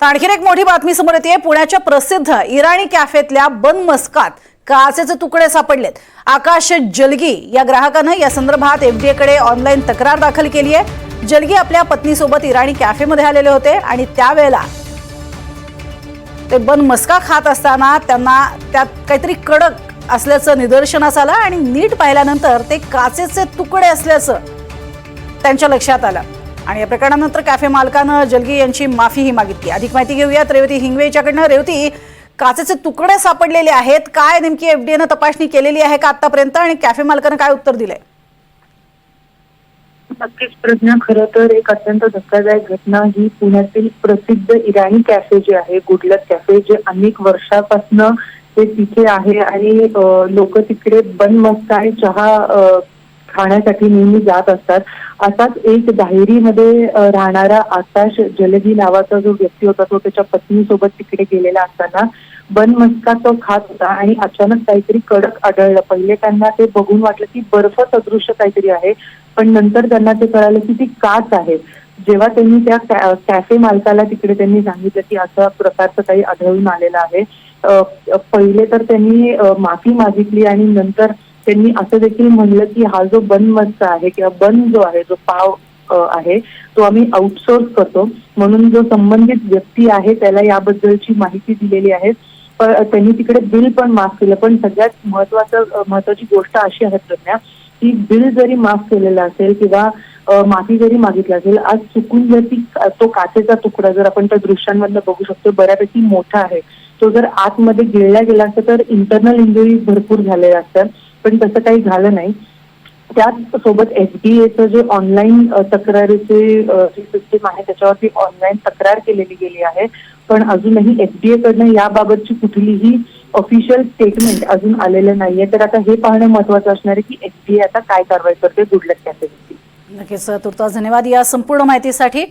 तर आणखीन एक मोठी बातमी समोर येते. पुण्याच्या प्रसिद्ध इराणी कॅफेतल्या बन मस्कात काचेचे तुकडे सापडलेत. आकाश जलगी या ग्राहकानं या संदर्भात एफडीएकडे ऑनलाईन तक्रार दाखल केली आहे. जलगी आपल्या पत्नीसोबत इराणी कॅफेमध्ये आलेले होते आणि त्यावेळेला ते बन मस्का खात असताना त्यांना त्यात काहीतरी कडक असल्याचं निदर्शनास आलं आणि नीट पाहिल्यानंतर ते काचेचे तुकडे असल्याचं त्यांच्या लक्षात आलं. आणि या प्रकरणानंतर कॅफे मालकानं जलगी यांची माफीही मागितली. अधिक माहिती घेऊयात. रेवती हिंगवे याच्याकडनं. रेवती काचेचे तुकडे सापडलेले आहेत. काय नेमकी एफडीएनं तपासणी केलेली आहे का आतापर्यंत आणि कॅफे मालकानं काय उत्तर दिलंय? नक्कीच प्रज्ञा खरं तर एक अत्यंत धक्कादायक घटना ही पुण्यातील प्रसिद्ध इराणी कॅफे जे आहे गुडलक कॅफे जे अनेक वर्षापासून ते तिथे आहे. आणि लोक तिकडे बन मस्त आणि चहा खाण्यासाठी नेहमी जात असतात. असाच एक दाहेरीमध्ये राहणारा आकाश जलगी नावाचा जो व्यक्ती होता तो त्याच्या पत्नीसोबत तिकडे गेलेला असताना बन मस्का तो खात होता आणि अचानक काहीतरी कडक आढळलं. पहिले त्यांना ते बघून वाटलं की बर्फ सदृश्य काहीतरी आहे पण नंतर त्यांना ते कळालं की ती काच आहे. जेव्हा त्यांनी त्या कॅफे मालकाला तिकडे त्यांनी सांगितलं की अशा प्रकारचं काही आढळून आलेलं आहे. पहिले तर त्यांनी माफी मागितली आणि नंतर त्यांनी असं देखील म्हणलं की हा जो बन मस्त आहे किंवा बन जो आहे जो पाव आहे तो आम्ही आउटसोर्स करतो. म्हणून जो संबंधित व्यक्ती आहे त्याला याबद्दलची माहिती दिलेली आहे. पण त्यांनी तिकडे बिल पण माफ केलं. पण सगळ्यात महत्वाचं महत्वाची गोष्ट अशी आहे प्रज्ञा की बिल जरी माफ केलेलं असेल किंवा माफी जरी मागितली असेल आज चुकून जर ती तो काचेचा तुकडा जर आपण त्या दृश्यांमधनं बघू शकतो बऱ्यापैकी मोठा आहे. तो जर आतमध्ये गिळला गेला असता तर इंटरनल इंजुरी भरपूर झालेल्या असतात पण तसं काही झालं नाही. त्याच सोबत एफडीएचं जे ऑनलाईन तक्रारीचे जी सिस्टीम आहे त्याच्यावरती ऑनलाईन तक्रार केलेली गेली आहे. पण अजूनही एफडीए कडनं याबाबतची कुठलीही ऑफिशियल स्टेटमेंट अजून आलेलं नाहीये. तर आता हे पाहणं महत्वाचं असणार आहे की एफडीए आता काय कारवाई करते गुडलक कॅफेवरती नक्कीच तुर्तास धन्यवाद या संपूर्ण माहितीसाठी.